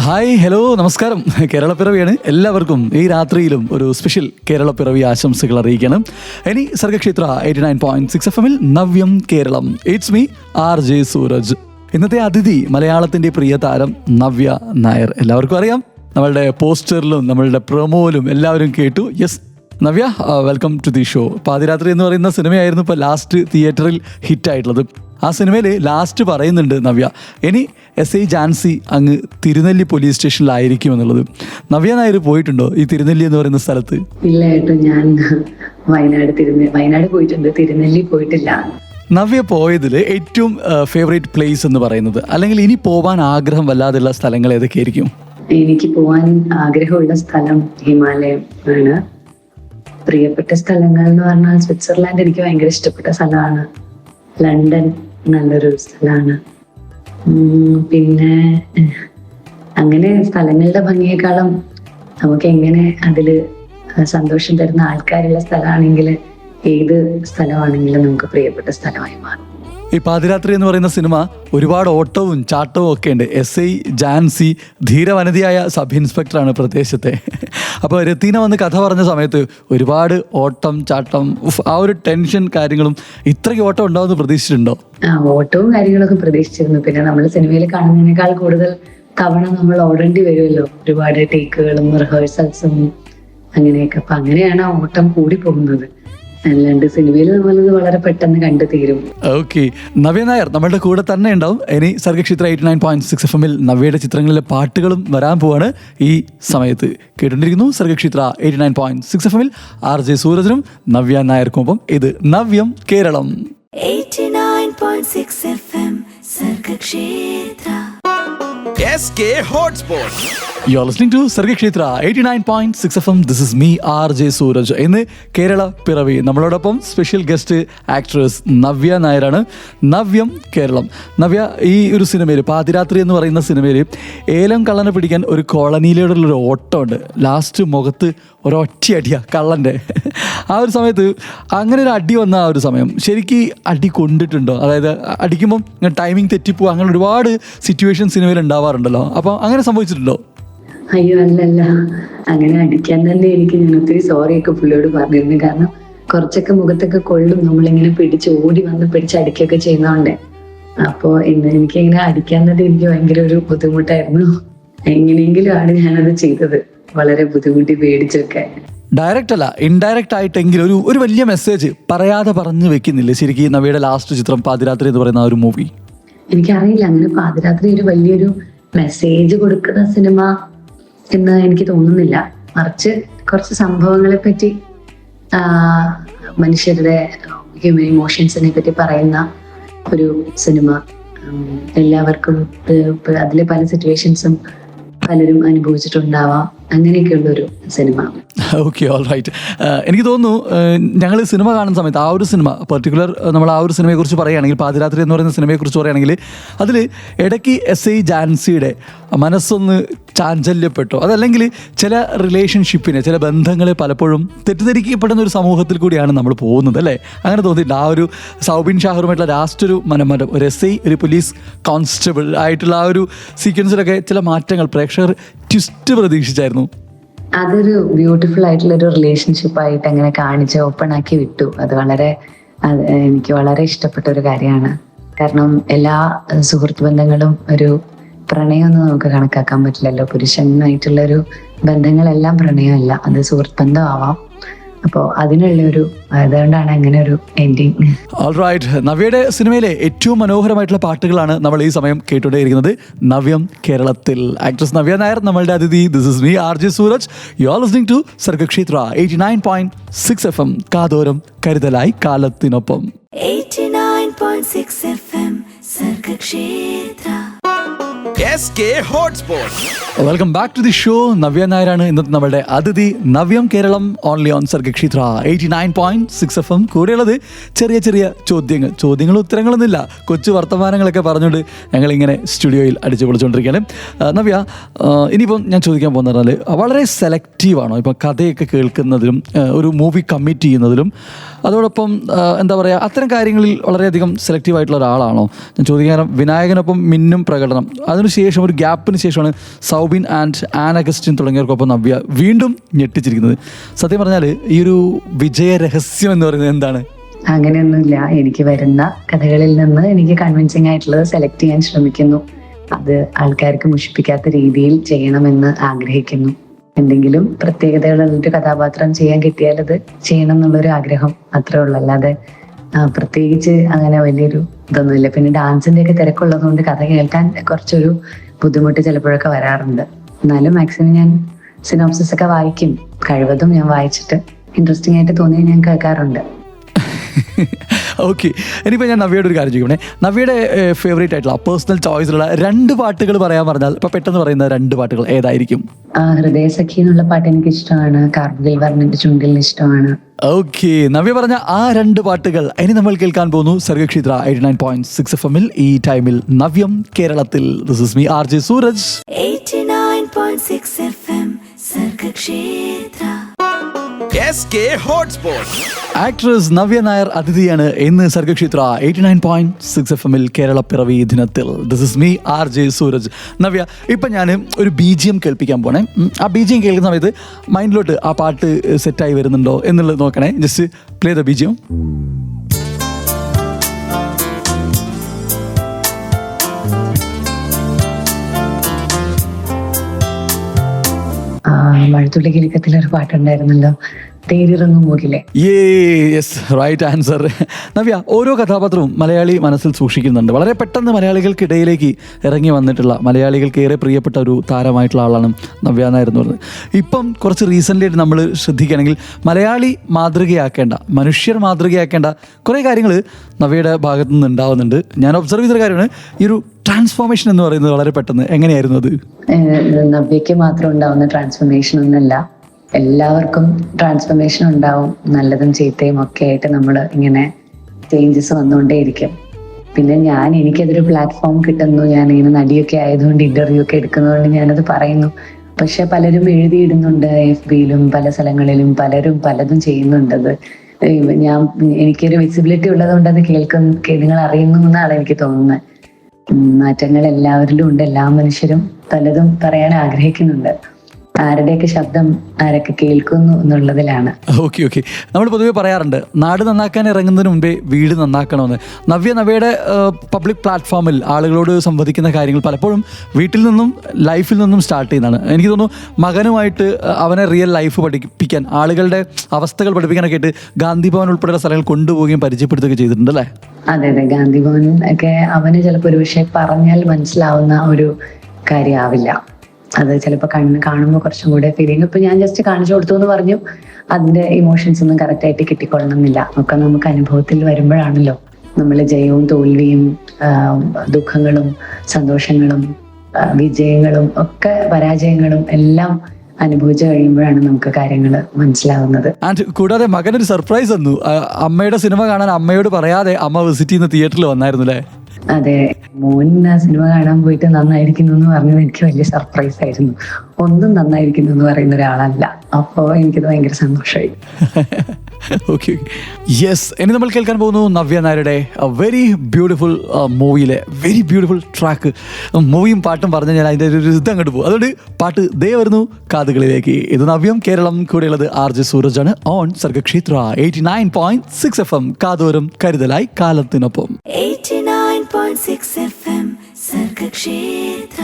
Hi hello നമസ്കാരം. കേരളപ്പിറവിയാണ് എല്ലാവർക്കും ഈ രാത്രിയിലും ഒരു സ്പെഷ്യൽ കേരളപ്പിറവി ആശംസകൾ അറിയിക്കണം. ഇനി Sargakshetra eighty nine point six F എമ്മിൽ Navyam Keralam. It's me R J Sooraj ഇന്നത്തെ അതിഥി മലയാളത്തിന്റെ പ്രിയ താരം നവ്യ നായർ. എല്ലാവർക്കും അറിയാം. നമ്മളുടെ പോസ്റ്ററിലും നമ്മളുടെ പ്രൊമോയിലും എല്ലാവരും കേട്ടു. Yes Navya welcome to the show പാതിരാത്രി എന്ന് പറയുന്ന സിനിമയായിരുന്നു ഇപ്പോൾ ലാസ്റ്റ് തിയേറ്ററിൽ ഹിറ്റായിട്ടുള്ളത് ആ സിനിമയിൽ ലാസ്റ്റ് പറയുന്നുണ്ട് നവ്യ ഇനി എസ് ഐ ജാൻസി അങ്ങ് തിരുനെല്ലി പോലീസ് സ്റ്റേഷനിലായിരിക്കും എന്നുള്ളത്. നവ്യ നായർ പോയിട്ടുണ്ടോ ഈ തിരുനെല്ലി എന്ന് പറയുന്ന സ്ഥലത്ത്? ഇല്ല ഏട്ടോ ഞാൻ വയനാട് തിരുനെ വയനാട് പോയിട്ടുണ്ട് തിരുനെല്ലി പോയിട്ടില്ല. നവ്യ പോയതിൽ ഏറ്റവും ഫേവറേറ്റ് പ്ലേസ് എന്ന് പറയുന്നത് അല്ലെങ്കിൽ ഇനി പോകാൻ ആഗ്രഹം വല്ലാതെയുള്ള സ്ഥലങ്ങൾ ഏതൊക്കെയായിരിക്കും? എനിക്ക് പോവാൻ ആഗ്രഹമുള്ള സ്ഥലം ഹിമാലയം ആണ്. പ്രിയപ്പെട്ട സ്ഥലങ്ങൾ എന്ന് പറഞ്ഞാൽ സ്വിറ്റ്സർലാൻഡ് എനിക്ക് ഭയങ്കര ഇഷ്ടപ്പെട്ട സ്ഥലമാണ്. ലണ്ടൻ നല്ലൊരു സ്ഥലമാണ് പിന്നെ അങ്ങനെ സ്ഥലങ്ങളുടെ ഭംഗിയേക്കാളും നമുക്ക് എങ്ങനെ അതിൽ സന്തോഷം തരുന്ന ആൾക്കാരുള്ള സ്ഥലമാണെങ്കിൽ ഏത് സ്ഥലമാണെങ്കിലും നമുക്ക് പ്രിയപ്പെട്ട സ്ഥലമായി മാറും. ഈ പാതിരാത്രി എന്ന് പറയുന്ന സിനിമ ഒരുപാട് ഓട്ടവും ചാട്ടവും ഒക്കെ ഉണ്ട്. എസ് ഐ ജാൻസി ധീരവനിതയായ സബ് ഇൻസ്പെക്ടറാണ് പ്രദേശത്തെ. അപ്പോൾ രത്തീന വന്ന് കഥ പറഞ്ഞ സമയത്ത് ഒരുപാട് ഓട്ടം ചാട്ടം ആ ഒരു ടെൻഷൻ കാര്യങ്ങളും ഇത്രയ്ക്ക് ഓട്ടം ഉണ്ടാവുമെന്ന് പ്രതീക്ഷിച്ചിട്ടുണ്ടോ? ഓട്ടവും കാര്യങ്ങളൊക്കെ പ്രതീക്ഷിച്ചിരുന്നു. പിന്നെ നമ്മൾ സിനിമയിൽ കാണുന്നതിനേക്കാൾ കൂടുതൽ തവണ നമ്മൾ ഓടേണ്ടി വരുമല്ലോ. ഒരുപാട് ടേക്കുകളും റിഹേഴ്സൽസും അങ്ങനെയൊക്കെ. അപ്പൊ അങ്ങനെയാണ് ഓട്ടം കൂടി പോകുന്നത്. അല്ലാണ്ട് സിനിമയിൽ നമ്മളത് വളരെ പെട്ടെന്ന് കണ്ടു തീരും. ഓക്കെ നവ്യ നായർ നമ്മളുടെ കൂടെ തന്നെ ഉണ്ടാവും. ഇനി Sargakshetra eighty nine point six F എമ്മിൽ നവ്യയുടെ ചിത്രങ്ങളിലെ പാട്ടുകളും വരാൻ പോവാണ് ഈ സമയത്ത്. കേട്ടുകൊണ്ടിരിക്കുന്നു Sargakshetra eighty nine point six F എമ്മിൽ ആർ ജെ സൂരജനും നവ്യ നായർക്കൊപ്പം ഇത് Navyam Keralam. 89.6 FM Sargakshetra. S K hotspot you are listening to Sargakshetra eighty nine point six F M this is me R J Sooraj ഇന്ന് കേരള പിറവി. നമ്മളോടൊപ്പം special guest actress Navya നായരാണ്. നവ്യം കേരളം. നവ്യ ഈ ഒരു സിനിമയിൽ പാതിരാത്രി എന്ന് പറയുന്ന സിനിമയിൽ ഏലം കള്ളനെ പിടിക്കാൻ ഒരു കോളനിയിലൂടെയുള്ളൊരു ഓട്ടമുണ്ട്. ലാസ്റ്റ് മുഖത്ത് ഒരൊറ്റയടിയ കള്ളന്റെ ആ ഒരു സമയത്ത് അങ്ങനെ ഒരു അടി വന്ന ആ ഒരു സമയം. ശരിക്കും അടി കൊണ്ടിട്ടുണ്ടോ? അതായത് അടിക്കുമ്പം ടൈമിംഗ് തെറ്റിപ്പോ അങ്ങനെ ഒരുപാട് സിറ്റുവേഷൻ സിനിമയിൽ ഉണ്ടാവാറുണ്ടല്ലോ. അപ്പോൾ അങ്ങനെ സംഭവിച്ചിട്ടുണ്ടോ? അയ്യോ അല്ലല്ല. അങ്ങനെ അടിക്കാൻ തന്നെ എനിക്ക് ഞാൻ ഒത്തിരി സോറി ഒക്കെ പുള്ളിയോട് പറഞ്ഞിരുന്നു. കാരണം കുറച്ചൊക്കെ മുഖത്തൊക്കെ കൊള്ളും. നമ്മളിങ്ങനെ പിടിച്ച് ഓടി വന്ന് പിടിച്ച് അടിക്കൊക്കെ ചെയ്യുന്നോണ്ട്. അപ്പോ ഇന്ന് എനിക്ക് ഇങ്ങനെ അടിക്കാൻ തന്നെ എനിക്ക് ഭയങ്കര ഒരു ബുദ്ധിമുട്ടായിരുന്നു. എങ്ങനെയെങ്കിലും ആണ് ഞാനത് ചെയ്തത്. വളരെ ബുദ്ധിമുട്ടി പേടിച്ചൊക്കെ. ഡയറക്റ്റ് അല്ല ഇൻഡയറക്റ്റ് ആയിട്ടെങ്കിലും ഒരു ഒരു വലിയ മെസ്സേജ് പറയാതെ പറഞ്ഞു വെക്കുന്നില്ലേ? ശരിക്കും നവയുടെ ലാസ്റ്റ് ചിത്രം പാതിരാത്രി എന്ന് പറയുന്ന ആ ഒരു മൂവി എനിക്കറിയില്ല അങ്ങനെ പാതിരാത്രി ഒരു വലിയൊരു മെസ്സേജ് കൊടുക്കുന്ന സിനിമ എന്ന് എനിക്ക് തോന്നുന്നില്ല. മറിച്ച് കുറച്ച് സംഭവങ്ങളെ പറ്റി മനുഷ്യരുടെ ഹ്യൂമൻ ഇമോഷൻസിനെ പറ്റി പറയുന്ന ഒരു സിനിമ. എല്ലാവർക്കും അതിലെ പല സിറ്റുവേഷൻസും പലരും അനുഭവിച്ചിട്ടുണ്ടാവാം. അങ്ങനെയൊക്കെയുള്ള ഒരു സിനിമ എനിക്ക് തോന്നുന്നു ഞങ്ങൾ സിനിമ കാണുന്ന സമയത്ത് ആ ഒരു സിനിമ പെർട്ടിക്കുലർ നമ്മൾ ആ ഒരു സിനിമയെ കുറിച്ച് പറയുകയാണെങ്കിൽ പാതിരാത്രി എന്ന് പറയുന്ന സിനിമയെക്കുറിച്ച് പറയുകയാണെങ്കിൽ അതിൽ ഇടയ്ക്ക് എസ് ഐ ജാൻസിയുടെ മനസ്സൊന്ന് ചാഞ്ചല്യപ്പെട്ടോ. അതല്ലെങ്കിൽ ചില റിലേഷൻഷിപ്പിനെ ചില ബന്ധങ്ങളെ പലപ്പോഴും തെറ്റിദ്ധരിക്കപ്പെടുന്ന ഒരു സമൂഹത്തിൽ കൂടിയാണ് നമ്മൾ പോകുന്നത് അല്ലേ? അങ്ങനെ തോന്നിയില്ല ആ ഒരു സൗബിൻ ഷാഹറുമായിട്ടുള്ള ലാസ്റ്റ് ഒരു മനമരം ഒരു എസ് ഐ ഒരു പോലീസ് കോൺസ്റ്റബിൾ ആയിട്ടുള്ള ആ ഒരു സീക്വൻസിലൊക്കെ ചില മാറ്റങ്ങൾ പ്രേക്ഷകർ ട്വിസ്റ്റ് പ്രതീക്ഷിച്ചായിരുന്നു. അതൊരു ബ്യൂട്ടിഫുൾ ആയിട്ടുള്ള ഒരു റിലേഷൻഷിപ്പ് ആയിട്ട് അങ്ങനെ കാണിച്ച് ഓപ്പൺ ആക്കി വിട്ടു. അത് വളരെ എനിക്ക് വളരെ ഇഷ്ടപ്പെട്ട ഒരു കാര്യമാണ്. കാരണം എല്ലാ സുഹൃത്ത് ബന്ധങ്ങളും ഒരു പ്രണയമൊന്നും നമുക്ക് കണക്കാക്കാൻ പറ്റില്ലല്ലോ. പുരുഷനായിട്ടുള്ള ഒരു ബന്ധങ്ങളെല്ലാം പ്രണയമല്ല. അത് സുഹൃത്ത് ബന്ധമാവാം അപ്പോൾ അതിനുള്ള ഒരു അതുകൊണ്ടാണ് അങ്ങനെ ഒരു എൻഡിങ് ഓൾറൈറ്റ് നവ്യയുടെ സിനിമയിലെ ഏറ്റവും മനോഹരമായിട്ടുള്ള പാട്ടുകളാണ് നമ്മൾ ഈ സമയം കേട്ടുകൊണ്ടേയിരിക്കുന്നത്. നവ്യം കേരളത്തിൽ. ആക്ട്രസ് നവ്യ നായർ നമ്മളുടെ അതിഥി. This is me R J Sooraj. You are listening to Sargakshetra eighty nine point six F M കാതോരം കരുതലായി കാലത്തിനൊപ്പം. 89.6 point Sargakshetra F M hotspot welcome back to the show Navya നായരാണ് ഇന്നത്തെ നമ്മുടെ അതിഥി. Navyam Keralam only on Sargakshetra. Eighty nine point six F M കൂടെയുള്ളത് ചെറിയ ചെറിയ ചോദ്യങ്ങൾ. ചോദ്യങ്ങളും ഉത്തരങ്ങളൊന്നുമില്ല. കൊച്ചു വർത്തമാനങ്ങളൊക്കെ പറഞ്ഞുകൊണ്ട് ഞങ്ങളിങ്ങനെ സ്റ്റുഡിയോയിൽ അടിച്ചു പൊളിച്ചുകൊണ്ടിരിക്കുകയാണ് നവ്യ ഇനിയിപ്പം ഞാൻ ചോദിക്കാൻ പോകുന്ന പറഞ്ഞാൽ വളരെ സെലക്റ്റീവാണോ ഇപ്പം കഥയൊക്കെ കേൾക്കുന്നതിലും ഒരു മൂവി കമ്മിറ്റ് ചെയ്യുന്നതിലും അതോടൊപ്പം എന്താ പറയുക അത്തരം കാര്യങ്ങളിൽ വളരെയധികം സെലക്റ്റീവ് ആയിട്ടുള്ള ഒരാളാണോ? ഞാൻ ചോദിക്കാൻ വിനായകനൊപ്പം മിന്നും പ്രകടനം. അതിനുശേഷം ഒരു ഗ്യാപ്പിന് ശേഷമാണ് സൗബിൻ ആൻഡ് ആൻ അഗസ്റ്റിൻ തുടങ്ങിയവർക്കൊപ്പം നവ്യ വീണ്ടും ഞെട്ടിച്ചിരിക്കുന്നത്. സത്യം പറഞ്ഞാൽ ഈ ഒരു വിജയ രഹസ്യം എന്ന് പറയുന്നത് എന്താണ്? അങ്ങനെയൊന്നുമില്ല. എനിക്ക് വരുന്ന കഥകളിൽ നിന്ന് എനിക്ക് കൺവിൻസിങ് ആയിട്ടുള്ളത് സെലക്ട് ചെയ്യാൻ ശ്രമിക്കുന്നു. അത് ആൾക്കാർക്ക് മുഷിപ്പിക്കാത്ത രീതിയിൽ ചെയ്യണമെന്ന് ആഗ്രഹിക്കുന്നു. എന്തെങ്കിലും പ്രത്യേകതകളുള്ള ഒരു കഥാപാത്രം ചെയ്യാൻ കിട്ടിയാൽ അത് ചെയ്യണം എന്നുള്ളൊരു ആഗ്രഹം അത്രേ ഉള്ളൂ. അല്ലാതെ പ്രത്യേകിച്ച് അങ്ങനെ വലിയൊരു ഇതൊന്നുമില്ല. പിന്നെ ഡാൻസിന്റെ ഒക്കെ തിരക്കുള്ളത് കൊണ്ട് കഥ കേൾക്കാൻ കുറച്ചൊരു ബുദ്ധിമുട്ട് ചിലപ്പോഴൊക്കെ വരാറുണ്ട്. എന്നാലും മാക്സിമം ഞാൻ സിനോപ്സിസ് ഒക്കെ വായിക്കും. കഴിവതും ഞാൻ വായിച്ചിട്ട് ഇൻട്രസ്റ്റിംഗ് ആയിട്ട് തോന്നിയാൽ ഞാൻ കേൾക്കാറുണ്ട്. ഓക്കെ ഇനിയിപ്പോൾ ഞാൻ നവ്യയുടെ ഒരു കാര്യം ചോദിക്കണേ നവ്യയുടെ ഫേവറേറ്റ് ആയിട്ടുള്ള പേഴ്സണൽ ചോയ്സിലുള്ള രണ്ട് പാട്ടുകൾ പറയാൻ പറഞ്ഞാൽ ഇപ്പോൾ പെട്ടെന്ന് പറയുന്ന രണ്ട് പാട്ടുകൾ ഏതായിരിക്കും? ആ ഹൃദയസഖി എന്നുള്ള പാട്ട് എനിക്ക് ഇഷ്ടമാണ് കാർഗിൽ വർണന്റെ ചുണ്ടിലിന് ഇഷ്ടമാണ്. ഓക്കെ നവ്യ പറഞ്ഞ ആ രണ്ട് പാട്ടുകൾ ഇനി നമ്മൾ കേൾക്കാൻ പോകുന്നു. Sargakshetra eighty nine point six F എമ്മിൽ ഈ ടൈമിൽ നവ്യം കേരളത്തിൽ. This is me R J Sooraj. 89.6 FM Sargakshetra actress Navya Nair അതിഥിയാണ് ഇന്ന് Sargakshetra eighty nine point six F എമ്മിൽ കേരള പിറവി ദിനത്തിൽ. This is me R J Sooraj Navya ഇപ്പം ഞാൻ ഒരു ബി ജി എം കേൾപ്പിക്കാൻ പോണേ. ആ ബി ജി എം കേൾക്കുന്ന സമയത്ത് മൈൻഡിലോട്ട് ആ പാട്ട് സെറ്റായി വരുന്നുണ്ടോ എന്നുള്ളത് നോക്കണേ. Just play the B G M മഴത്തുള്ളി കിരിക്കത്തിലൊരു പാട്ടുണ്ടായിരുന്നല്ലോ. റൈറ്റ് ആൻസർ നവ്യ ഓരോ കഥാപാത്രവും മലയാളി മനസ്സിൽ സൂക്ഷിക്കുന്നുണ്ട്. വളരെ പെട്ടെന്ന് മലയാളികൾക്കിടയിലേക്ക് ഇറങ്ങി വന്നിട്ടുള്ള മലയാളികൾക്ക് ഏറെ പ്രിയപ്പെട്ട ഒരു താരമായിട്ടുള്ള ആളാണ് നവ്യ എന്നായിരുന്നു പറഞ്ഞത്. ഇപ്പം കുറച്ച് റീസെന്റ് ആയിട്ട് നമ്മൾ ശ്രദ്ധിക്കുകയാണെങ്കിൽ മലയാളി മാതൃകയാക്കേണ്ട മനുഷ്യർ മാതൃകയാക്കേണ്ട കുറേ കാര്യങ്ങൾ നവ്യയുടെ ഭാഗത്തു നിന്ന് ഉണ്ടാവുന്നുണ്ട്. ഞാൻ ഒബ്സർവ് ചെയ്തൊരു കാര്യമാണ് ഈ ഒരു ട്രാൻസ്ഫോർമേഷൻ എന്ന് പറയുന്നത് വളരെ പെട്ടെന്ന്. എങ്ങനെയായിരുന്നു അത്? നവ്യക്ക് മാത്രം ഉണ്ടാവുന്ന ട്രാൻസ്ഫോർമേഷൻ ഒന്നല്ല. എല്ലാവർക്കും ട്രാൻസ്ഫർമേഷൻ ഉണ്ടാവും. നല്ലതും ചീത്തയും ഒക്കെ ആയിട്ട് നമ്മൾ ഇങ്ങനെ ചേഞ്ചസ് വന്നുകൊണ്ടേയിരിക്കും. പിന്നെ ഞാൻ എനിക്കതൊരു പ്ലാറ്റ്ഫോം കിട്ടുന്നു. ഞാൻ ഇങ്ങനെ നടിയൊക്കെ ആയതുകൊണ്ട് ഇന്റർവ്യൂ ഒക്കെ എടുക്കുന്നതുകൊണ്ട് ഞാനത് പറയുന്നു. പക്ഷെ പലരും എഴുതിയിടുന്നുണ്ട് എഫ് ബിയിലും പല സ്ഥലങ്ങളിലും പലരും പലതും ചെയ്യുന്നുണ്ടത് ഞാൻ എനിക്കൊരു വിസിബിലിറ്റി ഉള്ളതുകൊണ്ട് അത് കേൾക്കും നിങ്ങൾ അറിയുന്നു എന്നാണ് എനിക്ക് തോന്നുന്നത്. മാറ്റങ്ങൾ എല്ലാവരിലും ഉണ്ട്. എല്ലാ മനുഷ്യരും പലതും പറയാൻ ആഗ്രഹിക്കുന്നുണ്ട്. ആരുടെയൊക്കെ ശബ്ദം ആരൊക്കെ കേൾക്കുന്നു എന്നുള്ളതിലാണ്. ഓക്കെ ഓക്കെ നമ്മൾ പൊതുവെ പറയാറുണ്ട് നാട് നന്നാക്കാൻ ഇറങ്ങുന്നതിന് മുമ്പേ വീട് നന്നാക്കണമെന്ന്. നവ്യ നവ്യയുടെ പബ്ലിക് പ്ലാറ്റ്ഫോമിൽ ആളുകളോട് സംവദിക്കുന്ന കാര്യങ്ങൾ പലപ്പോഴും വീട്ടിൽ നിന്നും ലൈഫിൽ നിന്നും സ്റ്റാർട്ട് ചെയ്യുന്നതാണ്. എനിക്ക് തോന്നുന്നു മകനുമായിട്ട് അവനെ റിയൽ ലൈഫ് പഠിപ്പിക്കാൻ ആളുകളുടെ അവസ്ഥകൾ പഠിപ്പിക്കാനൊക്കെ ആയിട്ട് ഗാന്ധി ഭവൻ ഉൾപ്പെടെയുള്ള സ്ഥലങ്ങൾ കൊണ്ടുപോവുകയും പരിചയപ്പെടുത്തുകയും ചെയ്തിട്ടുണ്ട് അല്ലേ? അതെ അതെ. ഗാന്ധി ഭവൻ ഒക്കെ അവന് ചിലപ്പോൾ ഒരു പക്ഷേ പറഞ്ഞാൽ മനസ്സിലാവുന്ന ഒരു കാര്യമാവില്ല. അത് ചിലപ്പോൾ കണ്ണ് കാണുമ്പോൾ കുറച്ചും കൂടെ ഫീലിംഗ് ഇപ്പൊ ഞാൻ ജസ്റ്റ് കാണിച്ചു കൊടുത്തു എന്ന് പറഞ്ഞു. അതിന്റെ ഇമോഷൻസ് ഒന്നും കറക്റ്റ് ആയിട്ട് കിട്ടിക്കൊള്ളണമെന്നില്ല. ഒക്കെ നമുക്ക് അനുഭവത്തിൽ വരുമ്പോഴാണല്ലോ നമ്മൾ ജയവും തോൽവിയും ദുഃഖങ്ങളും സന്തോഷങ്ങളും വിജയങ്ങളും ഒക്കെ പരാജയങ്ങളും എല്ലാം അനുഭവിച്ചു കഴിയുമ്പോഴാണ് നമുക്ക് കാര്യങ്ങൾ മനസ്സിലാവുന്നത്. ആൻഡ് കൂടാതെ ഒരു സർപ്രൈസ് തന്നു അമ്മയുടെ സിനിമ കാണാൻ അമ്മയോട് പറയാതെ അമ്മ വിസിറ്റ് ചെയ്യുന്ന തിയേറ്ററിൽ വന്നായിരുന്നു അല്ലേ അതെ മോൻ ആ സിനിമ കാണാൻ പോയിട്ട് നന്നായിരിക്കുന്നു എന്ന് പറഞ്ഞത് എനിക്ക് വലിയ സർപ്രൈസ് ആയിരുന്നു. ഒന്നും നന്നായിരിക്കുന്നു എന്ന് പറയുന്ന ഒരാളല്ല. അപ്പോ എനിക്കത് ഭയങ്കര സന്തോഷമായി. ഓക്കെ യെസ് ഇനി നമ്മൾ കേൾക്കാൻ പോകുന്നു നവ്യ നായരുടെ വെരി ബ്യൂട്ടിഫുൾ മൂവിയിലെ വെരി ബ്യൂട്ടിഫുൾ ട്രാക്ക് മൂവിയും പാട്ടും പറഞ്ഞ് ഞാൻ അതിന്റെ ഒരു ഇത് അങ്ങോട്ട് പോകും. അതുകൊണ്ട് പാട്ട് ദേ വരുന്നു കാതുകളിലേക്ക്. ഇത് നവ്യം കേരളം കൂടെയുള്ളത് R J സൂരജാണ് on Sargakshetra eighty nine point six F M കാതോരം കരുതലായി കാലത്തിനൊപ്പം. 89.6 FM Sargakshetra.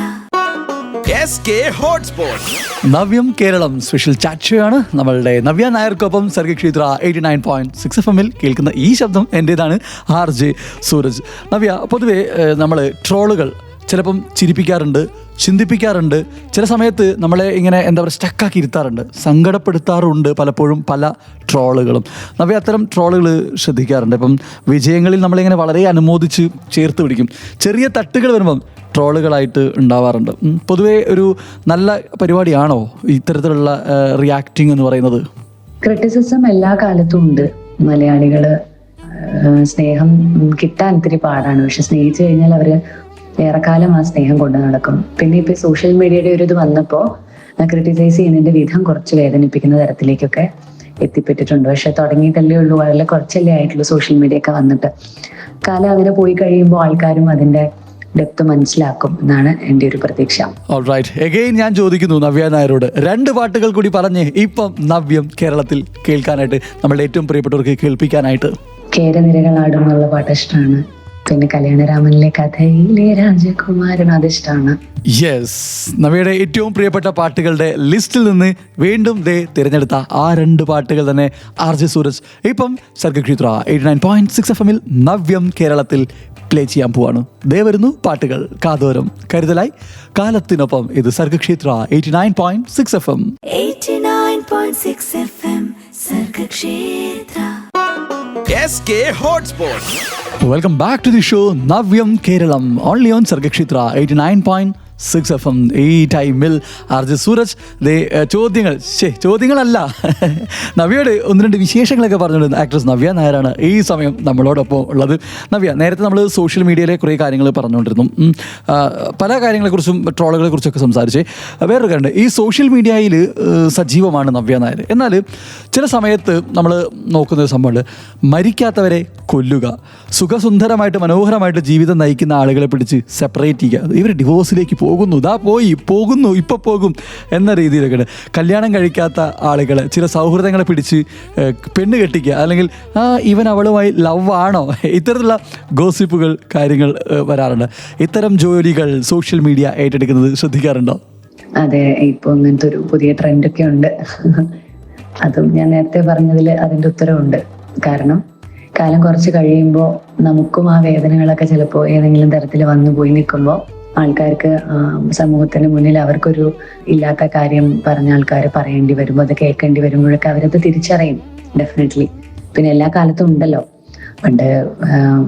Hotspot Navyam Keralam special ചാച്ചയാണ് നമ്മളുടെ Navya നായർക്കൊപ്പം Sargakshetra eighty nine point six F എമ്മിൽ കേൾക്കുന്ന ഈ ശബ്ദം എന്റേതാണ് ആർ ജെ സൂരജ്. നവ്യ പൊതുവെ നമ്മൾ ട്രോളുകൾ ചിലപ്പം ചിരിപ്പിക്കാറുണ്ട്. ചിന്തിപ്പിക്കാറുണ്ട്. ചില സമയത്ത് നമ്മളെ ഇങ്ങനെ എന്താ പറയുക സ്റ്റക്കാക്കി ഇരുത്താറുണ്ട്. സങ്കടപ്പെടുത്താറുണ്ട് പലപ്പോഴും പല ട്രോളുകളും. നമ്മൾ അത്തരം ട്രോളുകൾ ശ്രദ്ധിക്കാറുണ്ട്. ഇപ്പം വിജയങ്ങളിൽ നമ്മളിങ്ങനെ വളരെ അനുമോദിച്ച് ചേർത്ത് പിടിക്കും. ചെറിയ തട്ടുകൾ വരുമ്പം ട്രോളുകളായിട്ട് ഉണ്ടാവാറുണ്ട്. പൊതുവേ ഒരു നല്ല പരിപാടിയാണോ ഇത്തരത്തിലുള്ള റിയാക്ടിങ് എന്ന് പറയുന്നത്? ക്രിറ്റിസിസം എല്ലാ കാലത്തും ഉണ്ട്. മലയാളികൾ സ്നേഹം കിട്ടാൻ ഇത്തിരി പാടാണ്. പക്ഷെ സ്നേഹിച്ചു കഴിഞ്ഞാൽ അവർ ഏറെക്കാലം ആ സ്നേഹം കൊണ്ടു നടക്കും. പിന്നെ ഇപ്പൊ സോഷ്യൽ മീഡിയയുടെ ഒരു ഇത് വന്നപ്പോ ക്രിട്ടിസൈസ് ചെയ്യുന്നതിന്റെ വിധം കുറച്ച് വേദനിപ്പിക്കുന്ന തരത്തിലേക്കൊക്കെ എത്തിപ്പെട്ടിട്ടുണ്ട്. പക്ഷെ തുടങ്ങിയിട്ടല്ലേ ഉള്ളൂ. വളരെ കുറച്ചല്ലേ ആയിട്ടുള്ളൂ സോഷ്യൽ മീഡിയ ഒക്കെ വന്നിട്ട്. കാലം അങ്ങനെ പോയി കഴിയുമ്പോൾ ആൾക്കാരും അതിന്റെ ഡെപ്ത് മനസ്സിലാക്കും എന്നാണ് എന്റെ ഒരു പ്രതീക്ഷ. എഗെയിൻ ഞാൻ ചോദിക്കുന്നു നവ്യ നായരോട്. രണ്ട് പാട്ടുകൾ കൂടി പറഞ്ഞ് ഇപ്പം നവ്യം കേരളത്തിൽ കേൾക്കാനായിട്ട് നമ്മൾ ഏറ്റവും പ്രിയപ്പെട്ടവർക്ക് കേൾപ്പിക്കാനായിട്ട്. കേരനിരകളാടും എന്നുള്ള പാട്ട് ഇഷ്ടമാണ്. പിന്നെ കല്യാണരാമനിലെ കഥയിലെ രാജകുമാരൻ അത് ഇഷ്ടമാണ് യെസ് നവ്യയുടെ ഏറ്റവും പ്രിയപ്പെട്ട പാട്ടുകളുടെ ലിസ്റ്റിൽ നിന്ന് വീണ്ടും ദേ തിരഞ്ഞെടുത്ത ആ രണ്ട് പാട്ടുകൾ തന്നെ ആർ ജെ സൂരജ്. ഇപ്പം Sargakshetra eighty nine point six F എമ്മിൽ നവ്യം കേരളത്തിൽ പ്ലേ ചെയ്യാൻ പോവാണ്. ദേ വരുന്നു പാട്ടുകൾ. കാതോരം. കരുതലായി. കാലത്തിനൊപ്പം ഇത് Sargakshetra eighty nine point six F M 89.6 Sargakshetra SK Hotspot. Welcome back to the show Navyam Keralam only on Sargakshetra eighty nine point six F M ഈ ടൈമിൽ ആർ സൂരജ്. ദേ ചോദ്യങ്ങൾ. ശേ ചോദ്യങ്ങളല്ല. നവ്യയുടെ ഒന്ന് രണ്ട് വിശേഷങ്ങളൊക്കെ പറഞ്ഞിട്ടുണ്ട്. ആക്ട്രസ് നവ്യ നായരാണ് ഈ സമയം നമ്മളോടൊപ്പം ഉള്ളത്. നവ്യ നേരത്തെ നമ്മൾ സോഷ്യൽ മീഡിയയിലെ കുറേ കാര്യങ്ങൾ പറഞ്ഞുകൊണ്ടിരുന്നു. പല കാര്യങ്ങളെക്കുറിച്ചും ട്രോളുകളെ കുറിച്ചൊക്കെ സംസാരിച്ച്. വേറൊരു കാര്യമുണ്ട്. ഈ സോഷ്യൽ മീഡിയയിൽ സജീവമാണ് നവ്യ നായർ. എന്നാൽ ചില സമയത്ത് നമ്മൾ നോക്കുന്ന ഒരു സംഭവമുണ്ട്. മരിക്കാത്തവരെ കൊല്ലുക. സുഖസുന്ദരമായിട്ട് മനോഹരമായിട്ട് ജീവിതം നയിക്കുന്ന ആളുകളെ പിടിച്ച് സെപ്പറേറ്റ് ചെയ്യുക. ഇവർ ഡിവോഴ്സിലേക്ക് പോകുന്നു. ഇതാ പോയി പോകുന്നു ഇപ്പോൾ പോകും എന്ന രീതിയിലൊക്കെ കല്യാണം കഴിക്കാത്ത ആളുകളെ ചില സൗഹൃദങ്ങളെ പിടിച്ച് പെണ്ണ് കെട്ടിക്കുക. അല്ലെങ്കിൽ ആ ഇവൻ അവളുമായി ലവ് ആണോ? ഇത്തരത്തിലുള്ള ഗോസിപ്പുകൾ കാര്യങ്ങൾ വരാറുണ്ട്. ഇത്തരം ജോലികൾ സോഷ്യൽ മീഡിയ ഏറ്റെടുക്കുന്നത് ശ്രദ്ധിക്കാറുണ്ടോ? അതെ ഇപ്പൊ അങ്ങനത്തെ ഒരു പുതിയ ട്രെൻഡൊക്കെ ഉണ്ട്. അതും ഞാൻ നേരത്തെ പറഞ്ഞതിൽ അതിന്റെ ഉത്തരവുണ്ട്. കാരണം കാലം കുറച്ച് കഴിയുമ്പോൾ നമുക്കും ആ വേദനകളൊക്കെ ചിലപ്പോൾ ഏതെങ്കിലും തരത്തിൽ വന്നു പോയി നിൽക്കുമ്പോൾ ആൾക്കാർക്ക് സമൂഹത്തിന് മുന്നിൽ അവർക്കൊരു ഇല്ലാത്ത കാര്യം പറഞ്ഞ ആൾക്കാർ പറയേണ്ടി വരുമ്പോൾ അത് കേൾക്കേണ്ടി വരുമ്പോഴൊക്കെ അവരത് തിരിച്ചറിയും ഡെഫിനറ്റ്ലി പിന്നെ എല്ലാ കാലത്തും ഉണ്ടല്ലോ. പണ്ട്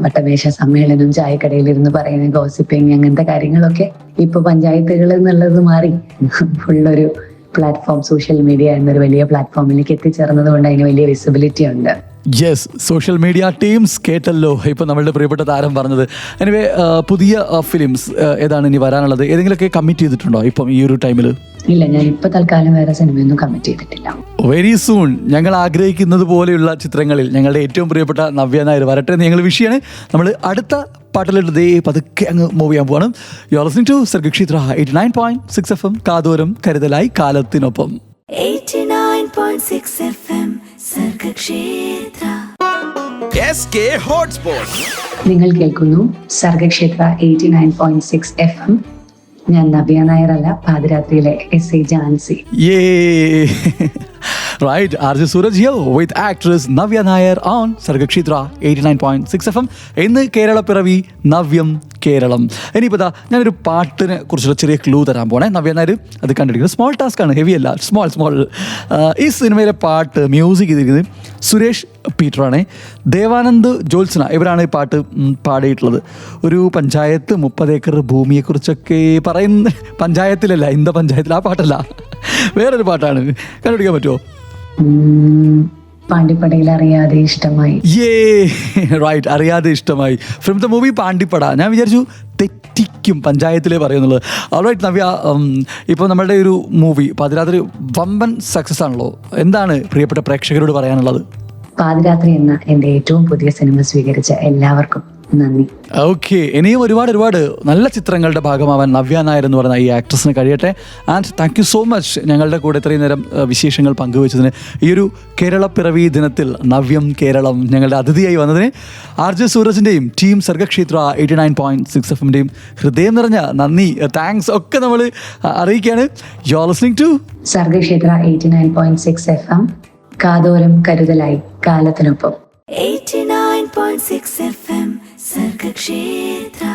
വട്ടമേശ സമ്മേളനം ചായക്കടയിൽ ഇരുന്ന് പറയുന്ന ഗോസിപ്പിങ് അങ്ങനത്തെ കാര്യങ്ങളൊക്കെ ഇപ്പൊ പഞ്ചായത്തുകൾ എന്നുള്ളത് മാറി. ഫുള്ളൊരു പ്ലാറ്റ്ഫോം സോഷ്യൽ മീഡിയ എന്നൊരു വലിയ പ്ലാറ്റ്ഫോമിലേക്ക് എത്തിച്ചേർന്നത് കൊണ്ട് അതിന് വലിയ വിസിബിലിറ്റി ഉണ്ട്. യെസ് സോഷ്യൽ മീഡിയ ടീംസ് കേട്ടല്ലോ. ഇപ്പം നമ്മളുടെ പ്രിയപ്പെട്ട താരം പറഞ്ഞത്. എനിവേ പുതിയ ഫിലിംസ് ഏതാണ് ഇനി വരാനുള്ളത്? ഏതെങ്കിലുമൊക്കെ കമ്മിറ്റ് ചെയ്തിട്ടുണ്ടോ ഇപ്പം ഈ ഒരു ടൈമിൽ ഇല്ല ഞാൻ ഇപ്പൊ തൽക്കാലം വേറെ സിനിമയൊന്നും കമ്മിറ്റ് ചെയ്തിട്ടില്ല. വെരി സൂൺ ഞങ്ങൾ ആഗ്രഹിക്കുന്നത് പോലെയുള്ള ചിത്രങ്ങളിൽ ഞങ്ങളുടെ ഏറ്റവും പ്രിയപ്പെട്ട നവ്യ നായർ വരട്ടെ എന്ന് ഞങ്ങൾ വിഷയാണ് നമ്മൾ അടുത്ത പാട്ടിലിട്ട് ദേ പതുക്കെ അങ്ങ് മൂവ് ചെയ്യാൻ പോവാണ്. You are listening to Sargakshetra eighty nine point six F M കാതോരം കരുതലായി കാലത്തിനൊപ്പം. 89.6 FM നിങ്ങൾ കേൾക്കുന്നു Sargakshetra eighty nine point six F M ഞാൻ നവ്യ നായർ അല്ല പാതിരാത്രിയിലെ S A Jancy. On Sargakshitra 89.6 FM ഇന്ന് കേരള പിറവി നവ്യം കേരളം. ഞാനൊരു പാട്ടിനെ കുറിച്ചുള്ള ചെറിയ ക്ലൂ തരാൻ പോണേ. നവ്യ നായർ അത് കണ്ടിരിക്കുന്നത് സ്മോൾ ടാസ്ക് ആണ്. ഹെവി അല്ല. സ്മോൾ സ്മോൾ ഈ സിനിമയിലെ പാട്ട് മ്യൂസിക് ചെയ്തിരിക്കുന്നത് സുരേഷ് പീറ്ററാണ്. ദേവാനന്ദ് ജോത്സന ഇവരാണ് ഈ പാട്ട് പാടിയിട്ടുള്ളത്. ഒരു പഞ്ചായത്ത് മുപ്പത് ഏക്കർ ഭൂമിയെക്കുറിച്ചൊക്കെ പറയുന്ന പഞ്ചായത്തിലല്ല ഇന്ത പഞ്ചായത്തിൽ ആ പാട്ടല്ല. വേറൊരു പാട്ടാണ്. കണ്ടുപിടിക്കാൻ പറ്റുമോ? പാണ്ടിപ്പടയിൽ അറിയാതെ ഇഷ്ടമായി. യേ റൈറ്റ് അറിയാതെ ഇഷ്ടമായി. ഫ്രം ദ മൂവി പാണ്ടിപ്പട ഞാൻ വിചാരിച്ചു തെറ്റിക്കും പഞ്ചായത്തിലേ പറയുന്നുള്ളത് ഓൾറൈറ്റ് നവ്യ ഇപ്പോൾ നമ്മളുടെ ഒരു മൂവി പാതിരാത്രി വമ്പൻ സക്സസ് ആണല്ലോ. എന്താണ് പ്രിയപ്പെട്ട പ്രേക്ഷകരോട് പറയാനുള്ളത്? പാതിരാത്രി എന്ന എന്റെ ഏറ്റവും പുതിയ സിനിമ സ്വീകരിച്ച എല്ലാവർക്കും. നന്ദി. ഓക്കെ ഇനിയും ഒരുപാട് ഒരുപാട് നല്ല ചിത്രങ്ങളുടെ ഭാഗമാവാൻ നവ്യ നായർ എന്ന് പറയുന്ന ഈ ആക്ട്രസിന് കഴിയട്ടെ. And thank you so much ഞങ്ങളുടെ കൂടെ ഇത്രയും നേരം വിശേഷങ്ങൾ പങ്കുവച്ചതിന്. ഈ ഒരു കേരള പിറവി ദിനത്തിൽ നവ്യം കേരളം ഞങ്ങളുടെ അതിഥിയായി വന്നതിന് R J സൂരജിന്റെയും team Sargakshetra eighty nine point six എഫിന്റെയും ഹൃദയം നിറഞ്ഞ നന്ദി താങ്ക്സ് ഒക്കെ നമ്മൾ അറിയിക്കുകയാണ്. You are listening to Sargakshetra eighty nine point six F M കാതോരം കരുതലായി കാലത്തിനൊപ്പം. 89.6 FM സർഗക്ഷേത്ര